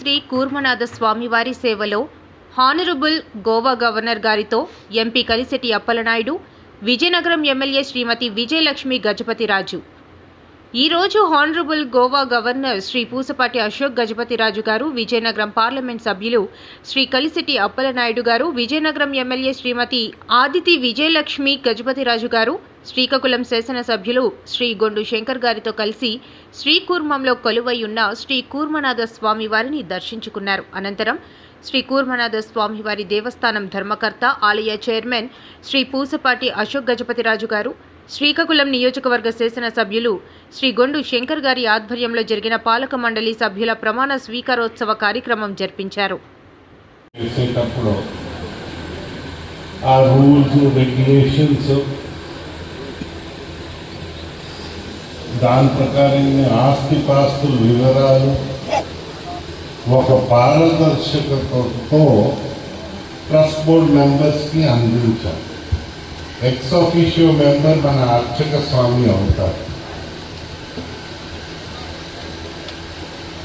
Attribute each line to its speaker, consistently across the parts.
Speaker 1: శ్రీ కూర్మనాథ స్వామివారి సేవలో honourable Goa governor గారితో ఎంపీ కలిశెట్టి అప్పలనాయుడు విజయనగరం ఎమ్మెల్యే శ్రీమతి విజయలక్ష్మి గజపతిరాజు ఈరోజు honourable Goa governor Shri Pusapati Ashok Gajapathiraju garu Vizianagaram parliament సభ్యులు శ్రీ కలిశెట్టి అప్పలనాయుడు గారు విజయనగరం ఎమ్మెల్యే శ్రీమతి ఆదితి విజయలక్ష్మి గజపతిరాజు గారు శ్రీకాకుళం శాసనసభ్యులు శ్రీ గొండు శంకర్ గారితో కలిసి శ్రీకూర్మంలో కొలువైయున్న శ్రీ కూర్మనాథ స్వామి వారిని దర్శించుకున్నారు. అనంతరం శ్రీ కూర్మనాథ స్వామివారి దేవస్థానం ధర్మకర్త ఆలయ చైర్మన్ శ్రీ పూసపాటి అశోక్ గజపతిరాజు గారు శ్రీకాకుళం నియోజకవర్గ శాసనసభ్యులు శ్రీ గొండు శంకర్ గారి ఆధ్వర్యంలో జరిగిన పాలక మండలి సభ్యుల ప్రమాణ స్వీకారోత్సవ కార్యక్రమం జరిపించారు.
Speaker 2: ఆ రూల్స్ రెగ్యులేషన్స్ దాని ప్రకారంగా ఆస్తిపాస్తుల వివరాలు ఒక పారదర్శకతతో ట్రస్ట్ బోర్డ్ మెంబర్స్కి అందించాలి. ఎక్స్ ఆఫీషియో మెంబర్ మన అర్చక స్వామి అవుతారు.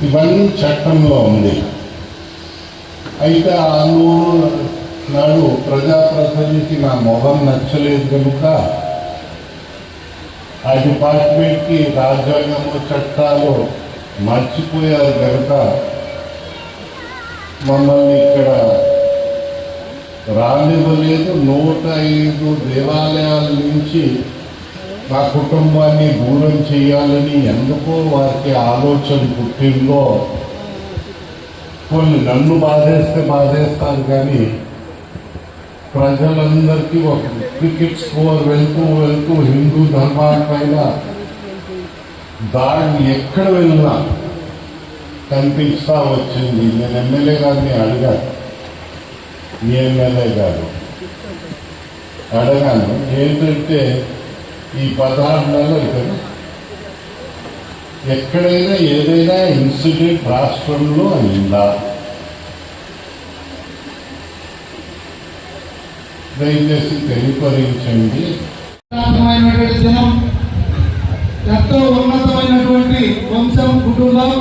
Speaker 2: ఇవన్నీ చట్టంలో ఉంది. అయితే ఆ నాడు ప్రజాప్రతినిధికి నా మొహం నచ్చలేదు కనుక ఆ డిపార్ట్మెంట్కి రాజ్యాంగము చట్టాలు మర్చిపోయారు కనుక మమ్మల్ని ఇక్కడ రానివ్వలేదు. నూట ఐదు దేవాలయాల నుంచి నా కుటుంబాన్ని దూరం చేయాలని ఎందుకో వారికి ఆలోచన పుట్టిందో. కొన్ని నన్ను బాధేస్తే బాధేస్తారు కానీ ప్రజలందరికీ ఒక క్రికెట్ స్కోర్ వెళ్తూ వెళ్తూ హిందూ ధర్మాలపైన దారిని ఎక్కడ వెళ్ళినా కనిపిస్తా వచ్చింది. నేను ఎమ్మెల్యే గారిని అడిగాను మీ ఎమ్మెల్యే గారు అడగాను. ఏంటంటే ఈ పదహారు నెలలు కదా ఎక్కడైనా ఏదైనా ఇన్సిడెంట్ రాష్ట్రంలో అయిందా? దయచేసి తెలియపరించండి
Speaker 3: జనం ఎంతో ఉన్నతమైనటువంటి వంశం కుటుంబం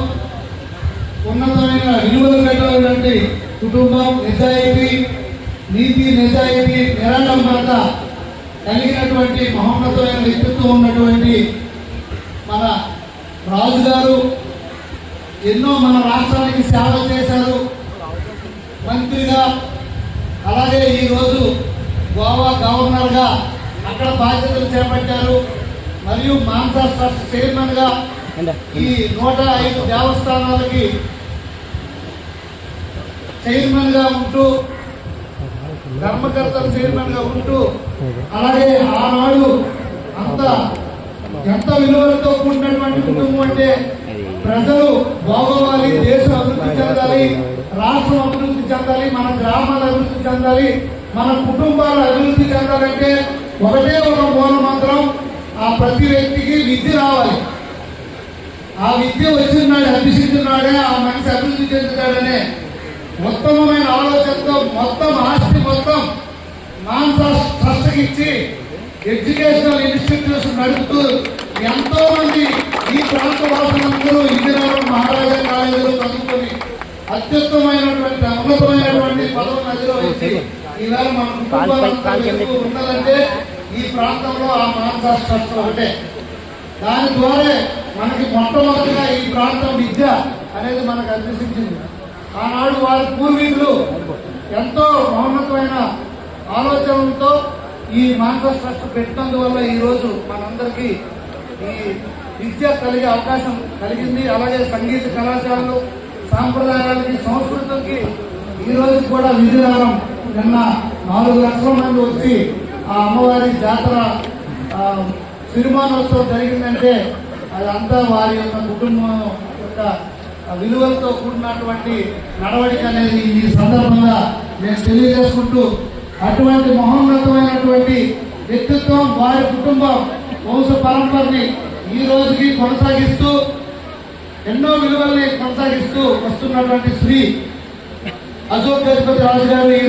Speaker 3: ఉన్నతమైన విలువలు కలిగినటువంటి కుటుంబం నిజాయితీ నీతి నిజాయితీ నిరాడంబరత కలిగినటువంటి మహోన్నతమైన వ్యక్తిత్వం ఉన్నటువంటి మన రాజుగారు ఎన్నో మన రాష్ట్రానికి సేవ చేశారు. మంత్రిగా అలాగే ఈరోజు గోవా గవర్నర్గా అక్కడ బాధ్యతలు చేపట్టారు. మరియు మాన్సా ట్రస్ట్ చైర్మన్గా ఈ నూట ఐదు దేవస్థానాలకి చైర్మన్గా ఉంటూ ధర్మకర్తల చైర్మన్గా ఉంటూ అలాగే ఆనాడు అంత ఎంత విలువలతో కూడినటువంటి కుటుంబం అంటే ప్రజలు బాగోవాలి దేశం అభివృద్ధి చెందాలి రాష్ట్రం అభివృద్ధి చెందాలి మన గ్రామాలు అభివృద్ధి చెందాలి మన కుటుంబాలు అభివృద్ధి చెందాలంటే ఒకటే ఒక మూల మంత్రం ఆ ప్రతి వ్యక్తికి విద్య రావాలి. ఆ విద్య వచ్చిన నాడు అభ్యసించినాడే ఆ మనిషి అభివృద్ధి చెందుతాడనే ఉత్తమమైన ఆలోచనతో మొత్తం ఆస్తి మొత్తం మాంస ట్రస్ట్కి ఇచ్చి ఎడ్యుకేషనల్ ఇన్స్టిట్యూషన్ నడుపుతూ ఎంతో మంది ఈ ప్రాంత వాసులందరూ ఇంజనీరింగ్ మహారాజా కాలేజీలో చదువుకొని అత్యుత్తమైనటువంటి ఉన్నతమైనటువంటి పదవి నదిలో వచ్చి ఈవేళ మన ఉన్నదంటే ఈ ప్రాంతంలో ఆ మానస ట్రస్ట్ ఒకటే. దాని ద్వారా మనకి మొట్టమొదటిగా ఈ ప్రాంతం విద్య అనేది మనకు అభ్యసించింది. ఆనాడు వారి పూర్వీకులు ఎంతో మహోన్నతమైన ఆలోచనలతో ఈ మానస ట్రస్ట్ పెట్టినందువల్ల ఈరోజు మనందరికీ ఈ విద్య కలిగే అవకాశం కలిగింది. అలాగే సంగీత కళాశాలలు సాంప్రదాయాలకి సంస్కృతికి ఈ రోజు కూడా విజయనగరం నిన్న నాలుగు లక్షల మంది వచ్చి ఆ అమ్మవారి జాతర ఆ, సిరిమానోత్సవం జరిగిందంటే అదంతా వారి యొక్క కుటుంబం యొక్క విలువలతో కూడినటువంటి నడవడిక అనేది ఈ సందర్భంగా నేను తెలియజేసుకుంటూ అటువంటి మహోన్నతమైనటువంటి వ్యక్తిత్వం వారి కుటుంబం వంశ పరంపరని ఈ రోజుకి కొనసాగిస్తూ ఎన్నో విలువల్ని కొనసాగిస్తూ వస్తున్నటువంటి శ్రీ అశోక్ గజపతి రాజు గారు ఈ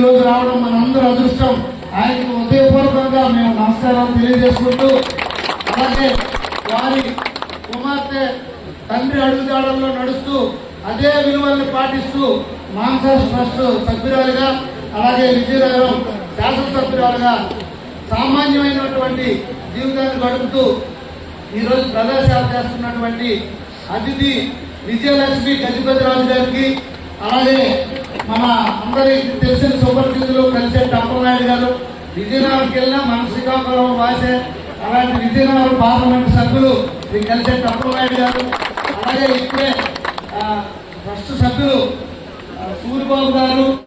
Speaker 3: నమస్కారం తెలియజేసుకుంటూ అలాగే వారి కుమార్తె తండ్రి అడుగుజాడల్లో నడుస్తూ అదే విలువల్ని పాటిస్తూ మాంస ట్రస్ట్ సభ్యురాలుగా అలాగే విజయనగరం శాసనసభ్యురాలుగా సామాన్యమైనటువంటి జీవితాన్ని గడుపుతూ ఈరోజు ప్రజాసేవ చేస్తున్నటువంటి అతిథి విజయలక్ష్మి గజపతిరాజు గారికి అలాగే మన అందరికి తెలిసిన సుపరిచితులు కలిసే టప్పనాయుడు గారు విజయనగరంకి వెళ్ళినా మన శ్రీకాకుళం వాసే అలాంటి విజయనగరం పార్లమెంట్ సభ్యులు మీకు కలిసే తప్పనాయుడు గారు. అలాగే ఇప్పుడే ట్రస్ట్ సభ్యులు సూర్యబాబు గారు.